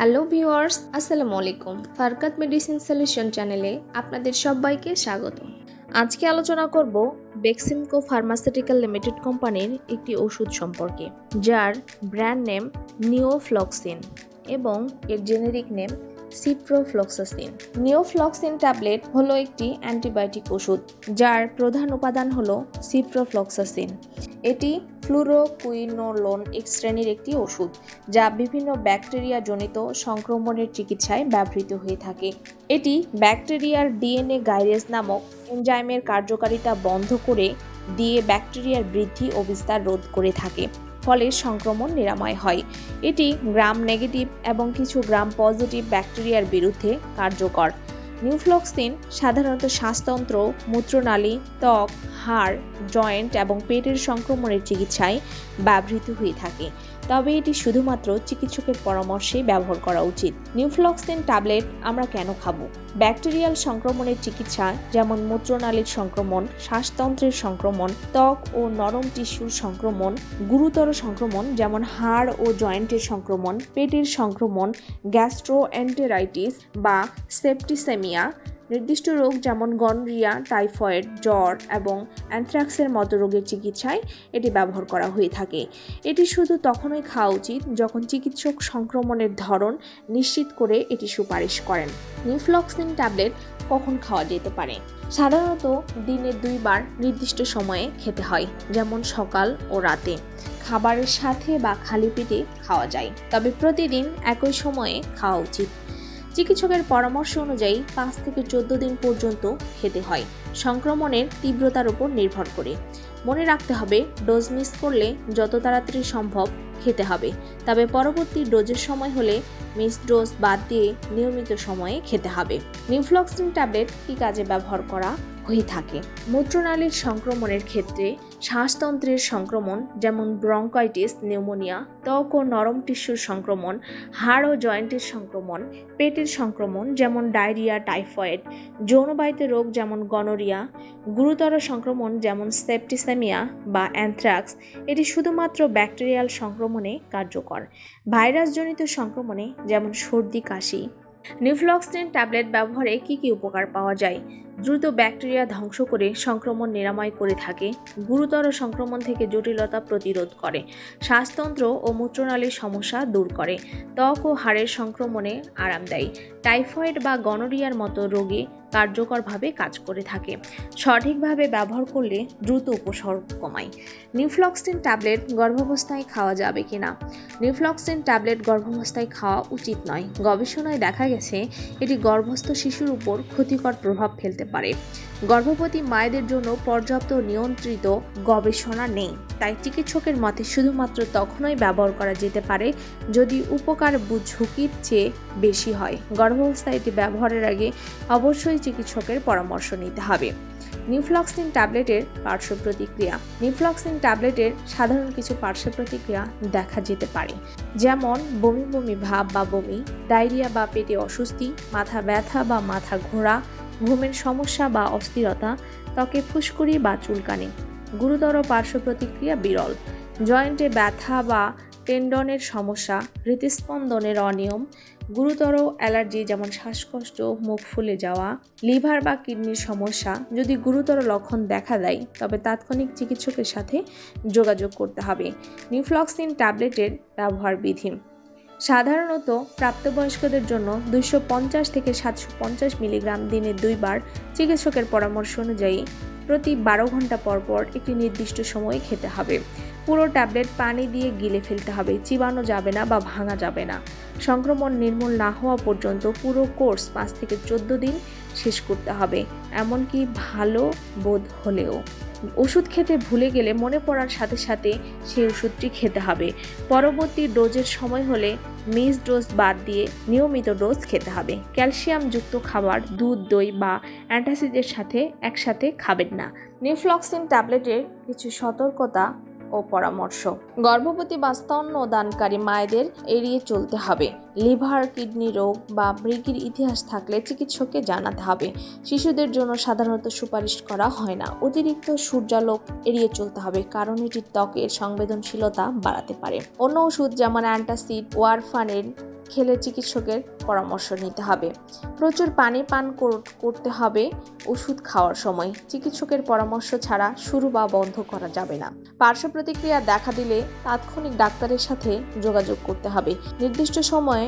Hello viewers, আসসালামু আলাইকুম। ফারকাত medicine solution চ্যানেলে আপনাদের সবাইকে স্বাগত। আজকে আলোচনা করব বেক্সিমকো ফার্মাসিউটিক্যাল লিমিটেড কোম্পানির একটি ওষুধ সম্পর্কে, যার ব্র্যান্ড নেম নিওফ্লক্সিন এবং এর generic name ciprofloxacin. Neofloxin tablet হলো একটি অ্যান্টিবায়োটিক ওষুধ, যার প্রধান উপাদান হলো সিপ্রোফ্লক্সাসিন। এটি ফ্লুরোকুইনোলোন শ্রেণির একটি ওষুধ, যা বিভিন্ন ব্যাকটেরিয়া জনিত সংক্রমণের চিকিৎসায় ব্যবহৃত হয়ে থাকে। এটি ব্যাকটেরিয়ার ডিএনএ গাইরেস নামক এনজাইমের কার্যকারিতা বন্ধ করে দিয়ে ব্যাকটেরিয়ার বৃদ্ধি ও বিস্তার রোধ করে থাকে, ফলে সংক্রমণ নিরাময় হয়। এটি গ্রাম নেগেটিভ এবং কিছু গ্রাম পজিটিভ ব্যাকটেরিয়ার বিরুদ্ধে কার্যকর। নিউফ্লক্সিন সাধারণত শ্বাসতন্ত্র, মূত্রনালী, ত্বক হাড়, জয়েন্ট এবং পেটের সংক্রমণের চিকিৎসায় ব্যবহৃত হয়ে থাকে। তবে এটি শুধুমাত্র চিকিৎসকের পরামর্শে ব্যবহার করা উচিত। নিউফ্লক্সিন ট্যাবলেট আমরা কেন খাব? ব্যাকটেরিয়াল সংক্রমণের চিকিৎসা, যেমন মূত্রনালীর সংক্রমণ, শ্বাসতন্ত্রের সংক্রমণ, ত্বক ও নরম টিস্যুর সংক্রমণ, গুরুতর সংক্রমণ, যেমন হাড় ও জয়েন্টের সংক্রমণ, পেটের সংক্রমণ, গ্যাস্ট্রোএন্টেরাইটিস বা সেপ্টিসেমিয়া নির্দিষ্ট রোগ যেমন গনরিয়া, টাইফয়েড, জ্বর এবং অ্যানথ্রাক্সের মতো রোগের চিকিৎসায় এটি ব্যবহার করা হয়ে থাকে। এটি শুধু তখনই খাওয়া উচিত যখন চিকিৎসক সংক্রমণের ধরন নিশ্চিত করে এটি সুপারিশ করেন। নিউফ্লক্সিন ট্যাবলেট কখন খাওয়া যেতে পারে? সাধারণত দিনে দুইবার নির্দিষ্ট সময়ে খেতে হয়, যেমন সকাল ও রাতে। খাবারের সাথে বা খালি পেটে খাওয়া যায়, তবে প্রতিদিন একই সময়ে খাওয়া উচিত। চিকিৎসকের পরামর্শ অনুযায়ী পাঁচ থেকে চোদ্দ দিন পর্যন্ত খেতে হয়। সংক্রমণের তীব্রতার উপর নির্ভর করে। মনে রাখতে হবে, ডোজ মিস করলে যত তাড়াতাড়ি সম্ভব খেতে হবে। তবে পরবর্তী ডোজের সময় হলে মিস ডোজ বাদ দিয়ে নিয়মিত সময়ে খেতে হবে। নিউফ্লক্সিন ট্যাবলেট কী কাজে ব্যবহার করা হয়ে থাকে। মূত্রনালীর সংক্রমণের ক্ষেত্রে শ্বাসতন্ত্রের সংক্রমণ, যেমন ব্রঙ্কাইটিস, নিউমোনিয়া, ত্বক ও নরম টিস্যুর সংক্রমণ, হাড় ও জয়েন্টের সংক্রমণ, পেটের সংক্রমণ, যেমন ডায়রিয়া, টাইফয়েড, যৌনবাহিত রোগ, যেমন গনোরিয়া, গুরুতর সংক্রমণ, যেমন সেপ্টিসেমিয়া বা অ্যানথ্রাক্স, এটি শুধুমাত্র ব্যাকটেরিয়াল সংক্রমণে কার্যকর। ভাইরাসজনিত সংক্রমণে, যেমন সর্দি, কাশি। নিউফ্লক্সিন ট্যাবলেট ব্যবহারে কী কী উপকার পাওয়া যায়? দ্রুত ব্যাকটেরিয়া ধ্বংস করে সংক্রমণ নিরাময় করে থাকে, গুরুতর সংক্রমণ থেকে জটিলতা প্রতিরোধ করে, শ্বাসতন্ত্র ও মূত্রনালীর সমস্যা দূর করে, ত্বক ও হাড়ের সংক্রমণে আরাম দেয়, টাইফয়েড বা গনোরিয়ার মতো রোগে কার্যকরভাবে কাজ করে থাকে, সঠিকভাবে ব্যবহার করলে দ্রুত উপসর্গ কমায়। নিউফ্লক্সিন ট্যাবলেট গর্ভাবস্থায় খাওয়া যাবে কি না? নিউফ্লক্সিন ট্যাবলেট গর্ভাবস্থায় খাওয়া উচিত নয়। গবেষণায় দেখা গেছে, এটি গর্ভস্থ শিশুর উপর ক্ষতিকর প্রভাব ফেলতে পারে। গর্ভবতী মায়েদের জন্য পর্যাপ্ত নিয়ন্ত্রিত গবেষণা নেই। তাই চিকিৎসকের মতে শুধুমাত্র তখনই ব্যবহার করা যেতে পারে যদি উপকার ঝুঁকির চেয়ে বেশি হয়। গর্ভাবস্থায় এটি ব্যবহারের আগে অবশ্যই চিকিৎসকের পরামর্শ নিতে হবে। নিউফ্লক্সিন ট্যাবলেটের পার্শ্ব প্রতিক্রিয়া। নিউফ্লক্সিন ট্যাবলেটের সাধারণ কিছু পার্শ্ব প্রতিক্রিয়া দেখা যেতে পারে। যেমন বমি বমি ভাব বা বমি, ডায়রিয়া বা পেটে অস্বস্তি, মাথা ব্যথা বা মাথা ঘোরা ঘুমের সমস্যা বা অস্থিরতা ত্বকে ফুসকুড়ি বা চুলকানি। গুরুতর পার্শ্ব প্রতিক্রিয়া বিরল। জয়েন্টে ব্যথা বা টেন্ডনের সমস্যা, হৃদস্পন্দনের অনিয়ম, গুরুতর অ্যালার্জি যেমন শ্বাসকষ্ট, মুখ ফুলে যাওয়া, লিভার বা কিডনির সমস্যা যদি গুরুতর লক্ষণ দেখা দেয়, তবে তাৎক্ষণিক চিকিৎসকের সাথে যোগাযোগ করতে হবে। নিউফ্লক্সিন ট্যাবলেটের ব্যবহার বিধি সাধারণত প্রাপ্তবয়স্কদের জন্য দুইশো পঞ্চাশ থেকে সাতশো পঞ্চাশ মিলিগ্রাম দিনে দুইবার চিকিৎসকের পরামর্শ অনুযায়ী প্রতি বারো ঘণ্টা পর পর একটি নির্দিষ্ট সময়ে খেতে হবে। পুরো ট্যাবলেট পানি দিয়ে গিলে ফেলতে হবে, চিবানো যাবে না বা ভাঙা যাবে না। সংক্রমণ নির্মূল না হওয়া পর্যন্ত পুরো কোর্স পাঁচ থেকে চোদ্দ দিন শেষ করতে হবে, এমনকি ভালো বোধ হলেও। ওষুধ খেতে ভুলে গেলে মনে পড়ার সাথে সাথে সেই ওষুধটি খেতে হবে। পরবর্তী ডোজের সময় হলে মিস ডোজ বাদ দিয়ে নিয়মিত ডোজ খেতে হবে। ক্যালসিয়ামযুক্ত খাবার, দুধ, দই বা অ্যান্টাসিডের সাথে একসাথে খাবেন না। নিউফ্লক্সিন ট্যাবলেটের কিছু সতর্কতা ও পরামর্শ। গর্ভবতী বা স্তন্য দানকারী মায়েদের এড়িয়ে চলতে হবে। লিভার, কিডনি রোগ বা মৃগীর ইতিহাস থাকলে চিকিৎসককে জানাতে হবে। শিশুদের জন্য সাধারণত সুপারিশ করা হয় না। অতিরিক্ত সূর্যালোক এড়িয়ে চলতে হবে, কারণ এটি ত্বকের সংবেদনশীলতা বাড়াতে পারে। অন্য ওষুধ যেমন অ্যান্টাসিড ওয়ারফানিন খেলে চিকিৎসকের পরামর্শ নিতে হবে। প্রচুর পানি পান করতে হবে ওষুধ খাওয়ার সময়। চিকিৎসকের পরামর্শ ছাড়া শুরু বা বন্ধ করা যাবে না। পার্শ্ব প্রতিক্রিয়া দেখা দিলে তাৎক্ষণিক ডাক্তারের সাথে যোগাযোগ করতে হবে। নির্দিষ্ট সময়ে